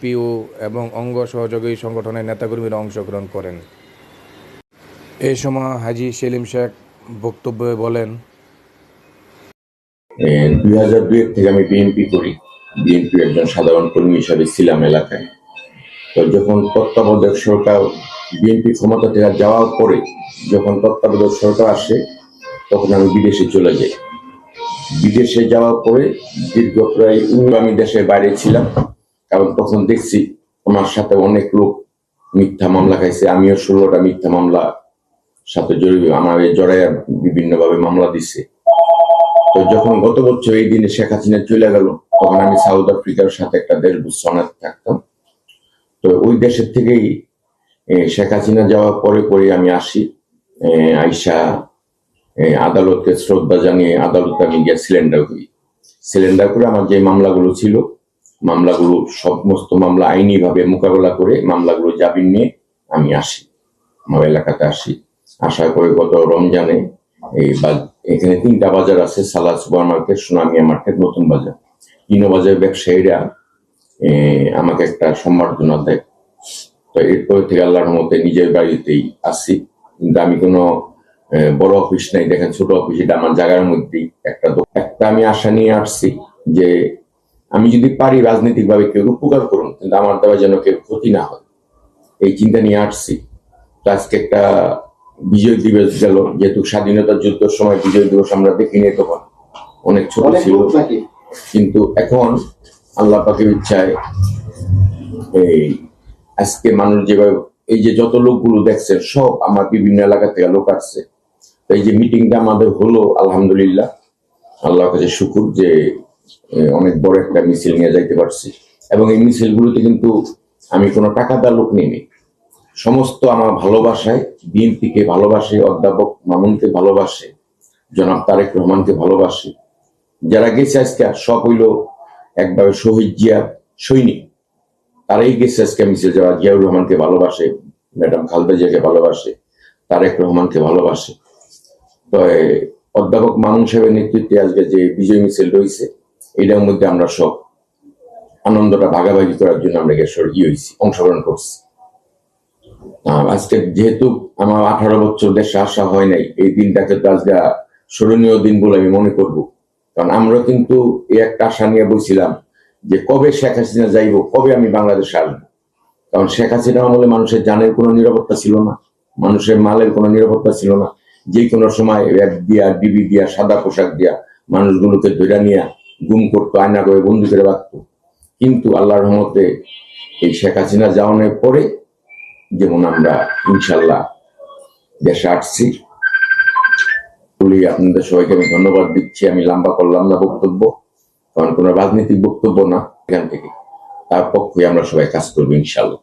পিও এবং অঙ্গ সহযোগী সংগঠনের নেতাকর্মীরা অংশগ্রহণ করেন। এই সময় হাজি সেলিম শেখ বক্তব্যে বলেন দুই হাজার দুই থেকে আমি বিএনপি করি। বিএনপি একজন সাধারণ কর্মী হিসাবে ছিলাম এলাকায়। তো যখন তত্ত্বাবধায়ক সরকার, বিএনপি ক্ষমতা থেকে যাওয়ার পরে যখন তত্ত্বাবধায়ক সরকার আসে, তখন আমি বিদেশে চলে যাই। বিদেশে যাওয়ার পরে দীর্ঘ প্রায় আমি দেশের বাইরে ছিলাম। কারণ তখন দেখছি আমার সাথে অনেক লোক মিথ্যা মামলা খাইছে, আমিও ষোলোটা মিথ্যা মামলা সাথে জড়িত আমার জড়াইয়া বিভিন্নভাবে মামলা দিচ্ছে তো যখন গত বছর এই দিনে শেখ হাসিনা চলে গেল, তখন আমি সাউথ আফ্রিকার সাথে একটা দেশ বুসনাতে থাকতাম। তো ওই দেশের থেকেই শেখ হাসিনা যাওয়ার পরে পরে আমি আসি আইসা আদালতকে শ্রদ্ধা জানিয়ে, আদালতে আমি গিয়ে সিলিন্ডার করি। সিলিন্ডার করে আমার যে মামলাগুলো ছিল মামলাগুলো, সমস্ত মামলা আইনিভাবে মোকাবেলা করে মামলাগুলো জামিন নিয়ে আমি আসি, আমার এলাকাতে আসি। আসার পরে গত রমজানে এই এখানে তিনটা বাজার আছে সালা সুপার মার্কেট, সোনামিয়া মার্কেট, নতুন বাজার। তিনো বাজার ব্যবসায়ীরা আমাকে একটা সম্বর্ধনা দেয়। তো এরপর থেকে আল্লাহর মতে নিজের বাড়িতেই আসি। কিন্তু আমি কোনো বড় অফিস নাই, দেখেন ছোট অফিস, এটা আমার জায়গার মধ্যেই একটা একটা আমি আশা নিয়ে আসছি যে আমি যদি পারি রাজনৈতিক ভাবে কেউ উপকার করুন কিন্তু আমার দ্বারা যেন কেউ ক্ষতি না হয়। এই চিন্তা নিয়ে আসছি। তো আজকে একটা বিজয় দিবস গেল যেহেতু স্বাধীনতা যুদ্ধের সময় বিজয় দিবস আমরা দেখিনি তখন। অনেক ছোট ছিল। কিন্তু এখন আল্লাহ পাকের ইচ্ছায় এই আজকে মানুষ যেভাবে এই যে যত লোকগুলো দেখছেন সব আমার বিভিন্ন এলাকা থেকে লোক আসছে। তো এই যে মিটিংটা আমাদের হলো আলহামদুলিল্লাহ। আল্লাহর কাছে শুকুর যে অনেক বড় একটা মিছিল নিয়ে যাইতে পারছি। এবং এই মিছিলগুলোতে কিন্তু আমি কোনো টাকা দেওয়ার লোক নিইনি। সমস্ত আমার ভালোবাসায়, বিএনপিকে ভালোবাসে, অধ্যাপক মামুনকে ভালোবাসে, জনাব তারেক রহমানকে ভালোবাসে। যারা গেছে আজকে সব হইল একভাবে শহীদ জিয়া সৈনিক। তারাই গেছে আজকে মিছিল যারা জিয়াউর রহমানকে ভালোবাসে, ম্যাডাম খালদা জিয়াকে ভালোবাসে, তারেক রহমানকে ভালোবাসে। তো অধ্যাপক মামুন সাহেবের নেতৃত্বে আজকে যে বিজয় মিছিল রয়েছে এটার মধ্যে আমরা সব আনন্দটা ভাগাভাগি করার জন্য আমরা ইয়ে হয়েছি, অংশগ্রহণ করছি। আজকে যেহেতু আমার আঠারো বছর দেশে আসা হয় নাই, এই দিনটাকে তো আজকে স্মরণীয় দিন বলে আমি মনে করব। কারণ আমরা কিন্তু এই একটা আশা নিয়ে বলছিলাম যে কবে শেখ হাসিনা যাইব, কবে আমি বাংলাদেশে আসব। কারণ শেখ হাসিনা আমলে মানুষের জানের কোনো নিরাপত্তা ছিল না, মানুষের মালের কোনো নিরাপত্তা ছিল না। যে কোনো সময় এক দিয়া ডিবি দিয়া, সাদা পোশাক দিয়া মানুষগুলোকে ধরে নিয়ে গুম করতো, আয়না করে বন্দি করে রাখতো কিন্তু আল্লাহর রহমতে এই শেখ হাসিনা যাওয়ানোর পরে যেমন আমরা ইনশাল্লাহ দেশে আসছি, বলি আপনাদের সবাইকে আমি ধন্যবাদ দিচ্ছি। আমি লম্বা করলাম না বক্তব্য, কারণ কোনো রাজনৈতিক বক্তব্য না এখান থেকে। তার পক্ষে আমরা সবাই কাজ করব ইনশাল্লাহ